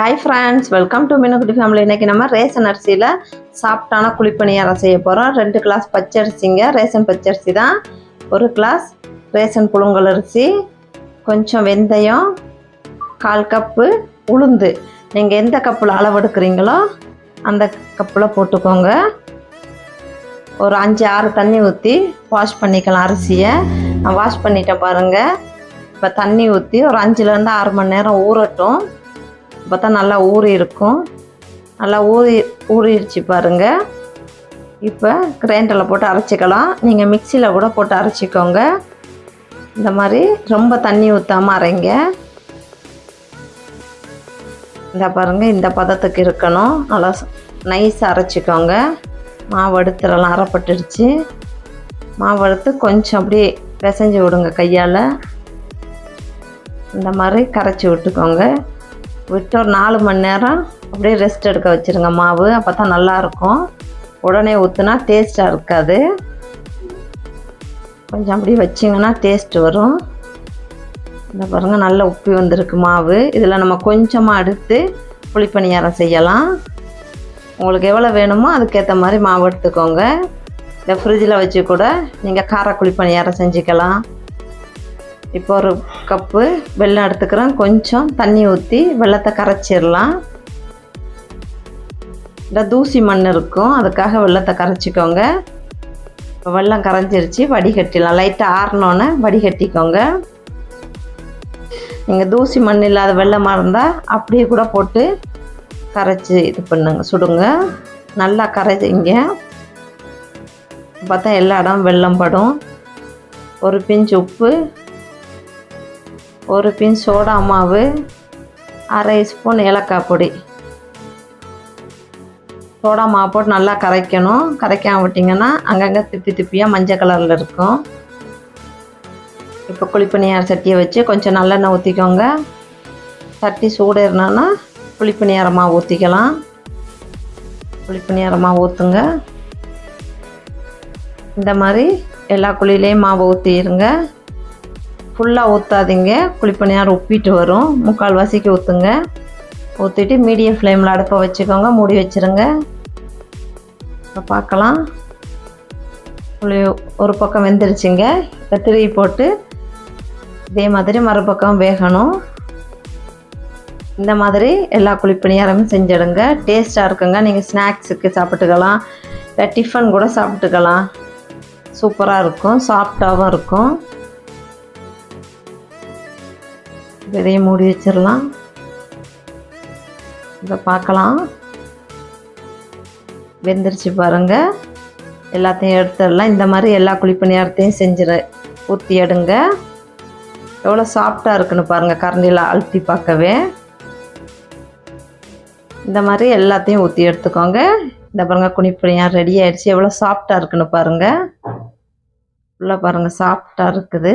Hi friends welcome to Meenakutty family இன்றைக்கி நம்ம ration அரிசியில் சாஃப்டான குழிப்பணியாரம் செய்ய போகிறோம் ரெண்டு கிளாஸ் பச்சரிசிங்க ரேஷன் பச்சரிசி தான். ஒரு கிளாஸ் ரேஷன் புழுங்கல் அரிசி கொஞ்சம் வெந்தயம் கால் கப்பு உளுந்து. நீங்கள் எந்த கப்பில் அளவு எடுக்கிறீங்களோ அந்த கப்பில் போட்டுக்கோங்க. ஒரு அஞ்சு ஆறு தண்ணி ஊற்றி வாஷ் பண்ணிக்கலாம் அரிசியை. நான் வாஷ் பண்ணிட்டேன் பாருங்கள் இப்போ தண்ணி ஊற்றி ஒரு அஞ்சுலேருந்து ஆறு மணி நேரம் ஊறட்டும். அப்போ தான் நல்லா ஊறி இருக்கும் நல்லா ஊறி ஊறிடுச்சு பாருங்கள் இப்போ கிரைண்டரில் போட்டு அரைச்சிக்கலாம். நீங்கள் மிக்சியில் கூட போட்டு அரைச்சிக்கோங்க. இந்த மாதிரி ரொம்ப தண்ணி ஊற்றாமல் அரைங்க. இந்த பாருங்கள் இந்த பதத்துக்கு இருக்கணும். நல்லா நைஸாக அரைச்சிக்கோங்க. மாவு எடுத்துடலாம் அரைப்பட்டுடுச்சு. மாவு எடுத்து கொஞ்சம் அப்படியே பிசைஞ்சு விடுங்க கையால். இந்த மாதிரி கரைச்சி விட்டுக்கோங்க. விட்டு ஒரு நாலு மணி நேரம் அப்படியே ரெஸ்ட் எடுக்க வச்சுருங்க. மாவு அப்போ தான் நல்லாயிருக்கும். உடனே ஊற்றுனா டேஸ்ட்டாக இருக்காது. கொஞ்சம் அப்படியே வச்சிங்கன்னா டேஸ்ட் வரும். இந்த பாருங்கள் நல்ல உப்பி வந்திருக்கு மாவு. இதில் நம்ம கொஞ்சமாக எடுத்து புளிப்பணியாரம் செய்யலாம். உங்களுக்கு எவ்வளோ வேணுமோ அதுக்கேற்ற மாதிரி மாவு எடுத்துக்கோங்க. இந்த ஃப்ரிட்ஜில் வச்சு கூட நீங்கள் கார குழிப்பணியாரம் செஞ்சுக்கலாம். இப்போ ஒரு கப்பு வெள்ளம் எடுத்துக்கிறோம். கொஞ்சம் தண்ணி ஊற்றி வெள்ளத்தை கரைச்சிடலாம். இந்த தூசி மண் இருக்கும். அதுக்காக வெள்ளத்தை கரைச்சிக்கோங்க. இப்போ வெள்ளம் கரைஞ்சிருச்சு. வடிகட்டிடலாம். லைட்டாக ஆறினோன்னே வடிகட்டிக்கோங்க. நீங்கள் தூசி மண் இல்லாத வெள்ளமாக இருந்தால் அப்படியே கூட போட்டு கரைச்சி இது பண்ணுங்க. சுடுங்க. நல்லா கரைச்சிங்க. பார்த்தா எல்லா இடம் வெள்ளம் படும். ஒரு பிஞ்சு உப்பு ஒரு பின் சோடா மாவு அரை ஸ்பூன் ஏலக்காய் பொடி. சோடா மாவு போட்டு நல்லா கரைக்கணும். கரைக்காம விட்டிங்கன்னா அங்கங்கே திப்பி திப்பியாக மஞ்சள் கலரில் இருக்கும். இப்போ குழிப்பணியார் சட்டியை வச்சு கொஞ்சம் நல்லெண்ணெய் ஊற்றிக்கோங்க சட்டி சூடேறினா புளிப்பணியார மாவு ஊற்றிக்கலாம் புளிப்பணியார மாவு ஊற்றுங்க இந்த மாதிரி எல்லா குழியிலையும் மாவு ஊற்றிடுங்க ஃபுல்லாக ஊற்றாதீங்க குழிப்பணியாரம் உப்பிட்டு வரும். முக்கால் வாசிக்கு ஊற்றுங்க ஊற்றிட்டு மீடியம் ஃப்ளேமில் அடுப்பை வச்சுக்கோங்க. மூடி வச்சுருங்க. இப்போ பார்க்கலாம் புளி ஒரு பக்கம் வெந்துருச்சுங்க. இப்போ திருவி போட்டு இதே மாதிரி மறுபக்கம் வேகணும். இந்த மாதிரி எல்லா குழிப்பணியாரமும் செஞ்சிடுங்க. டேஸ்ட்டாக இருக்குங்க. நீங்கள் ஸ்நாக்ஸுக்கு சாப்பிட்டுக்கலாம். இல்லை டிஃபன் கூட சாப்பிட்டுக்கலாம். சூப்பராக இருக்கும். சாஃப்டாகவும் இருக்கும். இதையும் மூடி வச்சிடலாம். இதை பார்க்கலாம். வெந்துருச்சு பாருங்கள் எல்லாத்தையும் எடுத்துடலாம். இந்த மாதிரி எல்லா குழிப்பணியாரத்தையும் செஞ்சிட ஊற்றி எடுங்க. எவ்வளோ சாஃப்டாக இருக்குன்னு பாருங்கள் கரண்டியில் அழுத்தி பார்க்கவே. இந்த மாதிரி எல்லாத்தையும் ஊற்றி எடுத்துக்கோங்க. இந்த பாருங்கள் குனிப்பணியார் ரெடி ஆகிடுச்சு எவ்வளோ சாஃப்டாக இருக்குன்னு பாருங்கள் உள்ளே பாருங்கள் சாஃப்டாக இருக்குது.